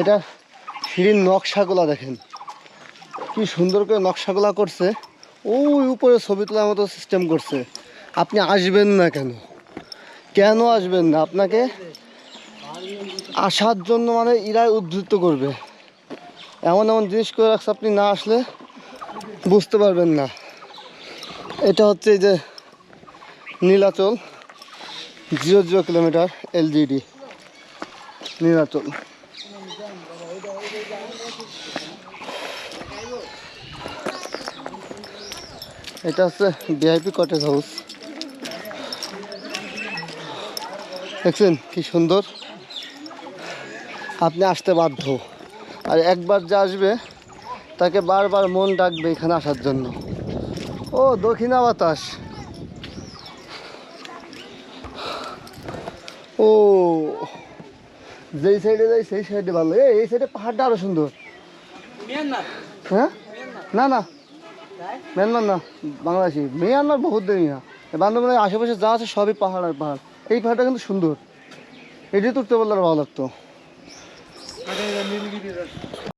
এটা সিঁড়ির নকশাগুলা দেখেন। কি সুন্দর করে নকশাগুলা করছে। ওই উপরে ছবি তোলার মতো সিস্টেম করছে। আপনি আসবেন না কেন? কেন আসবেন না? আপনাকে আসার জন্য মানে ইরাই উদ্ধৃত করবে। এমন এমন জিনিস করে রাখছে আপনি না আসলে বুঝতে পারবেন না। এটা হচ্ছে এই যে Nilachal zero zero kilometre LGD Nilachal এটা হচ্ছে ভিআইপি কটেজ হাউস দেখছেন কি সুন্দর। আপনি আসতে বাধ্য। আর একবার যে আসবে, তাকে বারবার মন ডাকবে এখানে আসার জন্য। ও, দক্ষিণা বাতাস ও যেই সাইডে যাই সেই সাইডে ভালো এই এই সাইডে পাহাড়টা আরও সুন্দর। হ্যাঁ? না না। মিয়ানমার না বাংলাদেশি। মিয়ানমার বহুত দেরি না। বান্ধবনের আশেপাশে যা আছে সবই পাহাড় আর পাহাড়। এই পাহাড়টা কিন্তু সুন্দর। এটি তুলতে বললে আর ভালো লাগতো।